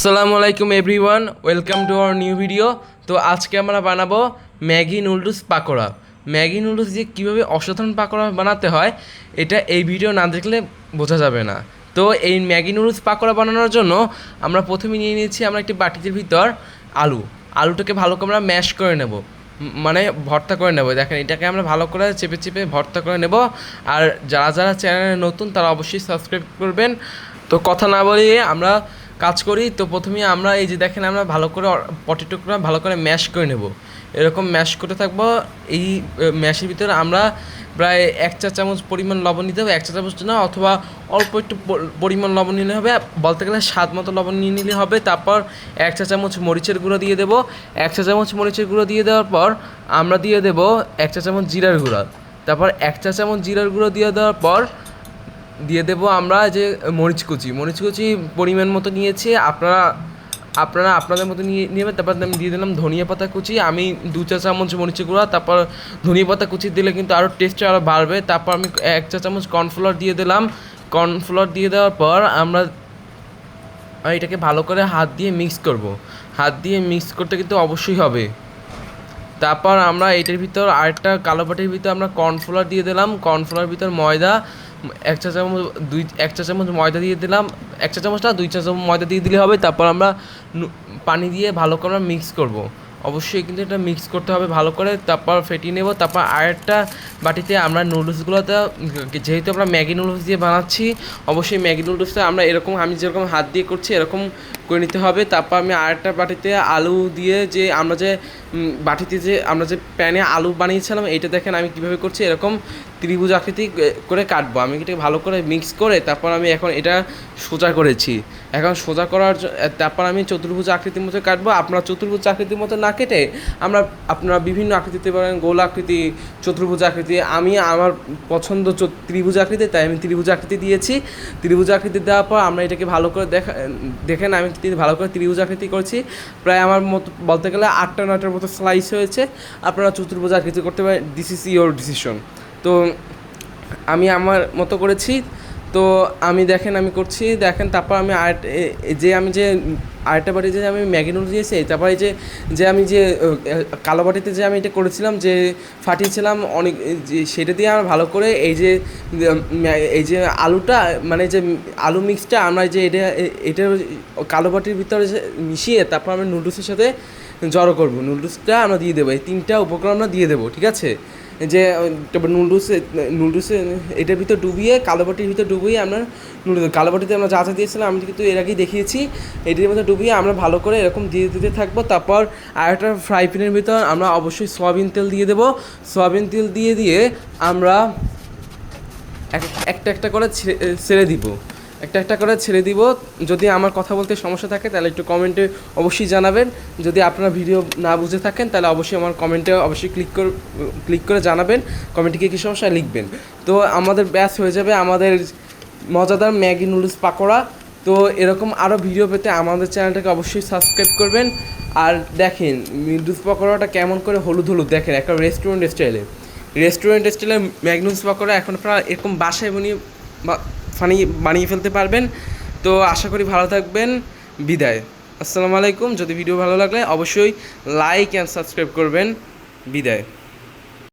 আসসালামু আলাইকুম everyone, welcome to our new video. তো আজকে আমরা বানাবো Maggi noodles pakora. Maggi noodles দিয়ে কীভাবে অসাধারণ পাকোড়া বানাতে হয়, এটা এই ভিডিও না দেখলে বোঝা যাবে না। তো এই ম্যাগি নুডলস পাকোড়া বানানোর জন্য আমরা প্রথমে নিয়ে নিয়েছি আমরা একটি বাটির ভিতর আলু। আলুটাকে ভালো করে আমরা ম্যাশ করে নেব। মানে ভর্তা করে নেব। দেখেন, এটাকে আমরা ভালো করে চেপে চেপে ভর্তা করে নেব। আর যারা যারা চ্যানেলে নতুন তারা অবশ্যই সাবস্ক্রাইব করবেন। তো কথা না বলিয়ে আমরা কাজ করি, তো প্রথমে আমরা এই যে দেখেন আমরা ভালো করে পটেটোটা ভালো করে ম্যাশ করে নেব। এরকম ম্যাশ করে থাকব, এই ম্যাশের ভিতরে আমরা প্রায় এক চা চামচ পরিমাণ লবণ নিতে হবে, এক চা চামচ না, অথবা অল্প একটু পরিমাণ লবণ নিলে হবে, বলতে গেলে স্বাদ মতো লবণ নিয়ে নিলে হবে, তারপর এক চা চামচ মরিচের গুঁড়ো দিয়ে দেবো। এক চা চামচ মরিচের গুঁড়ো দিয়ে দেওয়ার পর আমরা দিয়ে দেবো এক চা চামচ জিরার গুঁড়ো। তারপর এক চা চামচ জিরার গুঁড়ো দিয়ে দেওয়ার পর দিয়ে দেবো আমরা যে মরিচ কুচি। মরিচ কুচি পরিমাণ মতো নিয়েছি, আপনারা আপনারা আপনাদের মতো নিয়ে নেবেন, তারপর আমি দিয়ে দিলাম ধনিয়া পাতা কুচি, আমি দু চা চামচ মরিচের গুঁড়া, তারপর ধনিয়া পাতা কুচি দিলে কিন্তু আরও টেস্টটা আরও বাড়বে, তারপর আমি এক চা চামচ কর্নফ্লাওয়ার দিয়ে দিলাম। কর্নফ্লাওয়ার দিয়ে দেওয়ার পর আমরা এটাকে ভালো করে হাত দিয়ে মিক্স করব। হাত দিয়ে মিক্স করতে কিন্তু অবশ্যই হবে। তারপর আমরা এটার ভিতর আরেকটা কালো পাটির ভিতর আমরা কর্নফ্লাওয়ার দিয়ে দিলাম। কর্নফ্লাওয়ার ভিতর ময়দা এক চা চামচ, দুই, এক চা চামচ ময়দা দিয়ে দিলাম। এক চা চামচ না দুই চা চামচ ময়দা দিয়ে দিলে হবে। তারপর আমরা পানি দিয়ে ভালো করে আমরা মিক্স করব। অবশ্যই কিন্তু এটা মিক্স করতে হবে ভালো করে। তারপর ফেটিয়ে নেব। তারপর আরেকটা বাটিতে আমরা নুডলসগুলোতে যেহেতু আমরা ম্যাগি নুডলস দিয়ে বানাচ্ছি, অবশ্যই ম্যাগি নুডলসটা আমরা এরকম, আমি যেরকম হাত দিয়ে করছি, এরকম করে নিতে হবে। তারপর আমি আরেকটা বাটিতে আলু দিয়ে যে আমরা যে বাটিতে যে আমরা যে প্যানে আলু বানিয়েছিলাম, এইটা দেখেন আমি কীভাবে করছি। এরকম ত্রিভুজ আকৃতি করে কাটবো। আমি এটা ভালো করে মিক্স করে তারপর আমি এখন এটা সোজা করেছি। এখন সোজা করার তারপর আমি চতুর্ভুজ আকৃতির মতো কাটবো। আপনারা চতুর্ভুজ আকৃতির মতো না কেটে আমরা, আপনারা বিভিন্ন আকৃতিতে পারেন, গোল আকৃতি, চতুর্ভুজ আকৃতি। আমি আমার পছন্দ ত্রিভুজ আকৃতি, তাই আমি ত্রিভুজ আকৃতি দিয়েছি। ত্রিভুজ আকৃতি দেওয়ার পর আমরা এটাকে ভালো করে দেখা, দেখেন আমি তি- ভালো করে ত্রিভুজ আকৃতি করছি। প্রায় আমার মতো বলতে গেলে আটটা নয়টার মতো স্লাইস হয়েছে। আপনারা চতুর্ভুজ আকৃতি করতে পারেন দিস ইজ ইয়োর ডিসিশন তো আমি আমার মতো করেছি। তো আমি দেখেন আমি করছি, দেখেন তারপর আমি আর্ট যে আমি যে আরেকটা বাড়ি যে আমি ম্যাগি নুডলস দিয়েছি, তারপরে যে যে আমি যে কালো বাটিতে যে আমি এটা করেছিলাম, যে ফাটিয়েছিলাম, অনেক যে সেটা দিয়ে আমরা ভালো করে এই যে এই যে আলুটা মানে যে আলু মিক্সটা আমরা যে এটা এটা কালো বাটির ভিতরে মিশিয়ে তারপর আমরা নুডলসের সাথে জড়ো করব। নুডলসটা আমরা দিয়ে দেবো, এই তিনটা উপকরণ আমরা দিয়ে দেবো, ঠিক আছে? যে, তারপর নুডলসে নুডলসে এটার ভিতর ডুবিয়ে কালো বাটির ভিতর ডুবিয়ে আমরা নুডলস কালো বাটিতে আমরা যা যা দিয়েছিলাম, আমি কিন্তু এর আগেই দেখিয়েছি। এটির মধ্যে ডুবিয়ে আমরা ভালো করে এরকম দিয়ে দিতে থাকব। তারপর আরেকটা ফ্রাই প্যানের ভিতর আমরা অবশ্যই সয়াবিন তেল দিয়ে দেবো। সয়াবিন তেল দিয়ে দিয়ে আমরা এক- একটা একটা করে ছেড়ে দিব। একটা একটা করে ছেড়ে দিব। যদি আমার কথা বলতে সমস্যা থাকে, তাহলে একটু কমেন্টে অবশ্যই জানাবেন। যদি আপনারা ভিডিও না বুঝে থাকেন, তাহলে অবশ্যই আমার কমেন্টে অবশ্যই ক্লিক করে ক্লিক করে জানাবেন। কমেন্টে কী কী সমস্যা লিখবেন। তো আমাদের ব্যাস হয়ে যাবে আমাদের মজাদার ম্যাগি নুডলস পাকোড়া। তো এরকম আরও ভিডিও পেতে আমাদের চ্যানেলটাকে অবশ্যই সাবস্ক্রাইব করবেন। আর দেখেন, নুডলস পাকোড়াটা কেমন করে হলুদ হলুদ, দেখেন একটা রেস্টুরেন্ট স্টাইলে রেস্টুরেন্ট স্টাইলে ম্যাগনুস পাকোড়া এখন আপনারা এরকম বাসায় বানিয়ে বানিয়ে বানিয়ে ফেলতে পারবেন। তো আশা করি ভালো থাকবেন। বিদায়। আসসালামু আলাইকুম। যদি ভিডিও ভালো লাগলে অবশ্যই লাইক অ্যান্ড সাবস্ক্রাইব করবেন। বিদায়।